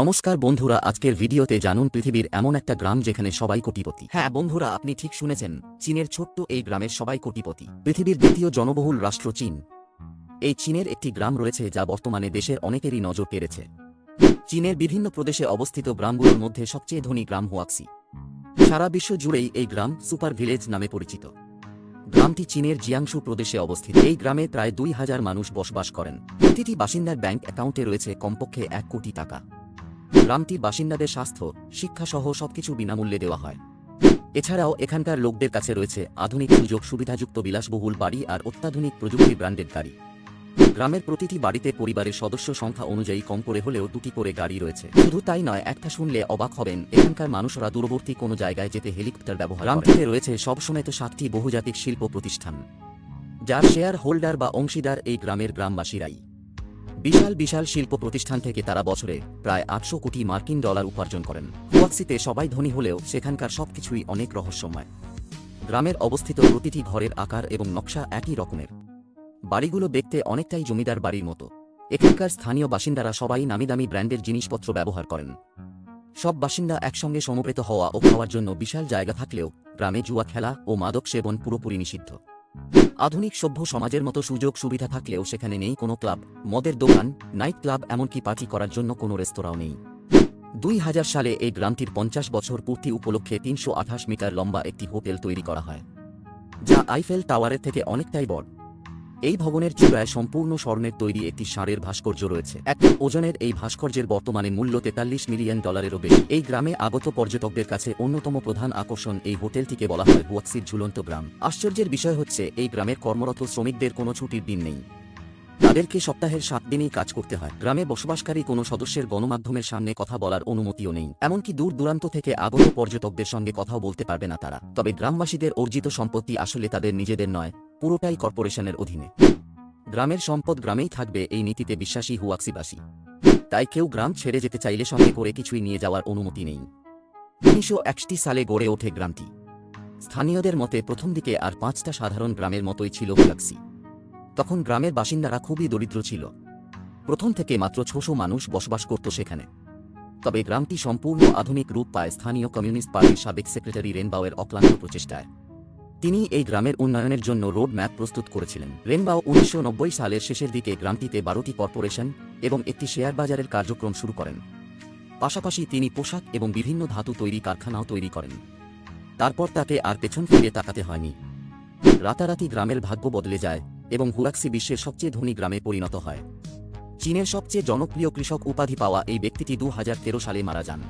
নমস্কার বন্ধুরা, আজকের ভিডিওতে জানুন পৃথিবীর এমন একটা গ্রাম যেখানে সবাই কোটিপতি। হ্যাঁ বন্ধুরা, আপনি ঠিক শুনেছেন, চীনের ছোট্ট এই গ্রামের সবাই কোটিপতি। পৃথিবীর দ্বিতীয় জনবহুল রাষ্ট্র চীন। এই চীনের একটি গ্রাম রয়েছে যা বর্তমানে দেশের অনেকেরই নজর কেড়েছে। চীনের বিভিন্ন প্রদেশে অবস্থিত গ্রামগুলোর মধ্যে সবচেয়ে ধনী গ্রাম হুয়াক্সি। সারা বিশ্ব জুড়েই এই গ্রাম সুপার ভিলেজ নামে পরিচিত। গ্রামটি চীনের জিয়াংশু প্রদেশে অবস্থিত। এই গ্রামে প্রায় দুই হাজার মানুষ বসবাস করেন। প্রতিটি বাসিন্দার ব্যাংক অ্যাকাউন্টে রয়েছে কমপক্ষে এক কোটি টাকা। গ্রামটির বাসিন্দাদের স্বাস্থ্য, শিক্ষাসহ সবকিছু বিনামূল্যে দেওয়া হয়। এছাড়াও এখানকার লোকদের কাছে রয়েছে আধুনিক সুযোগ সুবিধাযুক্ত বিলাসবহুল বাড়ি আর অত্যাধুনিক প্রযুক্তি ব্র্যান্ডেড গাড়ি। গ্রামের প্রতিটি বাড়িতে পরিবারের সদস্য সংখ্যা অনুযায়ী কম করে হলেও দুটি করে গাড়ি রয়েছে। শুধু তাই নয়, একটা শুনলে অবাক হবেন, এখানকার মানুষরা দূরবর্তী কোনো জায়গায় যেতে হেলিকপ্টার ব্যবহার গ্রামটিতে রয়েছে সবসময় তো সাতটি বহুজাতিক শিল্প প্রতিষ্ঠান, যার শেয়ার হোল্ডার বা অংশীদার এই গ্রামের গ্রামবাসীরাই। বিশাল বিশাল শিল্প প্রতিষ্ঠান থেকে তারা বছরে প্রায় আটশো কোটি মার্কিন ডলার উপার্জন করেন। হুয়াক্সিতে সবাই ধনী হলেও সেখানকার সবকিছুই অনেক রহস্যময়। গ্রামের অবস্থিত প্রতিটি ঘরের আকার এবং নকশা একই রকমের। বাড়িগুলো দেখতে অনেকটাই জমিদার বাড়ির মতো। এখানকার স্থানীয় বাসিন্দারা সবাই নামিদামি ব্র্যান্ডের জিনিসপত্র ব্যবহার করেন। সব বাসিন্দা একসঙ্গে সমবেত হওয়া ও খাওয়ার জন্য বিশাল জায়গা থাকলেও গ্রামে জুয়া খেলা ও মাদক সেবন পুরোপুরি নিষিদ্ধ। আধুনিক সভ্য সমাজের মতো সুযোগ সুবিধা থাকলেও সেখানে নেই কোনো ক্লাব, মদের দোকান, নাইট ক্লাব এমনকি পার্টি করার জন্য কোনো রেস্তোরাঁও নেই। দুই হাজার সালে এই গ্রামটির পঞ্চাশ বছর পূর্তি উপলক্ষে তিনশো আঠাশ মিটার লম্বা একটি হোটেল তৈরি করা হয়, যা আইফেল টাওয়ারের থেকে অনেকটাই বড়। এই ভবনের চূড়ায় সম্পূর্ণ স্বর্ণের তৈরি একটি ষাঁড়ের ভাস্কর্য রয়েছে। এক ওজনের এই ভাস্কর্যের বর্তমানে মূল্য তেতাল্লিশ মিলিয়ন ডলারেরও বেশি। এই গ্রামে আগত পর্যটকদের কাছে অন্যতম প্রধান আকর্ষণ এই হোটেলটিকে বলা হয় হুয়াক্সির ঝুলন্ত গ্রাম। আশ্চর্যের বিষয় হচ্ছে, এই গ্রামের কর্মরত শ্রমিকদের কোনো ছুটির দিন নেই। তাদেরকে সপ্তাহের সাত দিনই কাজ করতে হয়। গ্রামে বসবাসকারী কোনো সদস্যের গণমাধ্যমের সামনে কথা বলার অনুমতিও নেই। এমনকি দূর দূরান্ত থেকে আগত পর্যটকদের সঙ্গে কথাও বলতে পারবে না তারা। তবে গ্রামবাসীদের অর্জিত সম্পত্তি আসলে তাদের নিজেদের নয়। পুরোটাই কর্পোরেশনের অধীনে। গ্রামের সম্পদ গ্রামেই থাকবে এই নীতিতে বিশ্বাসী হুয়াক্সিবাসী তাই কেউ গ্রাম ছেড়ে যেতে চাইলে সঙ্গে করে কিছুই নিয়ে যাওয়ার অনুমতি নেই। উনিশশো একষট্টি সালে গড়ে ওঠে গ্রামটি। স্থানীয়দের মতে প্রথম দিকে আর পাঁচটা সাধারণ গ্রামের মতোই ছিল হুয়াক্সি তখন গ্রামের বাসিন্দারা খুবই দরিদ্র ছিল। প্রথম থেকে মাত্র ছশো মানুষ বসবাস করত সেখানে। তবে গ্রামটি সম্পূর্ণ আধুনিক রূপ পায় স্থানীয় কমিউনিস্ট পার্টির সাবেক সেক্রেটারি রেনবাওয়ের অক্লান্ত প্রচেষ্টায়। তিনি এই গ্রামের উন্নয়নের জন্য রোড ম্যাপ প্রস্তুত করেছিলেন। রেনবাও উনিশশো নব্বই সালের শেষের দিকে গ্রামটিতে বারোটি কর্পোরেশন এবং একটি শেয়ার বাজারের কার্যক্রম শুরু করেন। পাশাপাশি তিনি পোশাক এবং বিভিন্ন ধাতু তৈরি কারখানাও তৈরি করেন। তারপর তাকে আর পেছন ফিরে তাকাতে হয়নি। রাতারাতি গ্রামের ভাগ্য বদলে যায় এবং হুরাক্সি বিশ্বের সবচেয়ে ধনী গ্রামে পরিণত হয়। চীনের সবচেয়ে জনপ্রিয় কৃষক উপাধি পাওয়া এই ব্যক্তিটি দু হাজার তেরো সালে মারা যান।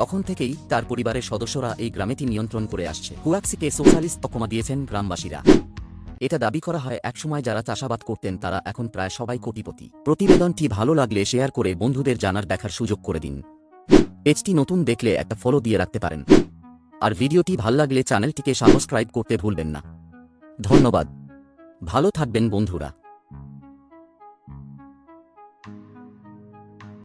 তখন থেকেই তার পরিবারের সদস্যরা এই গ্রামেটি নিয়ন্ত্রণ করে আসছে। কুয়াক্সিকে সোশ্যালিস্ট তকমা দিয়েছেন গ্রামবাসীরা। এটা দাবি করা হয়, একসময় যারা চাষাবাদ করতেন তারা এখন প্রায় সবাই কোটিপতি। প্রতিবেদনটি ভালো লাগলে শেয়ার করে বন্ধুদের জানার দেখার সুযোগ করে দিন। পেজটি নতুন দেখলে একটা ফলো দিয়ে রাখতে পারেন। আর ভিডিওটি ভালো লাগলে চ্যানেলটিকে সাবস্ক্রাইব করতে ভুলবেন না। ধন্যবাদ। ভালো থাকবেন বন্ধুরা।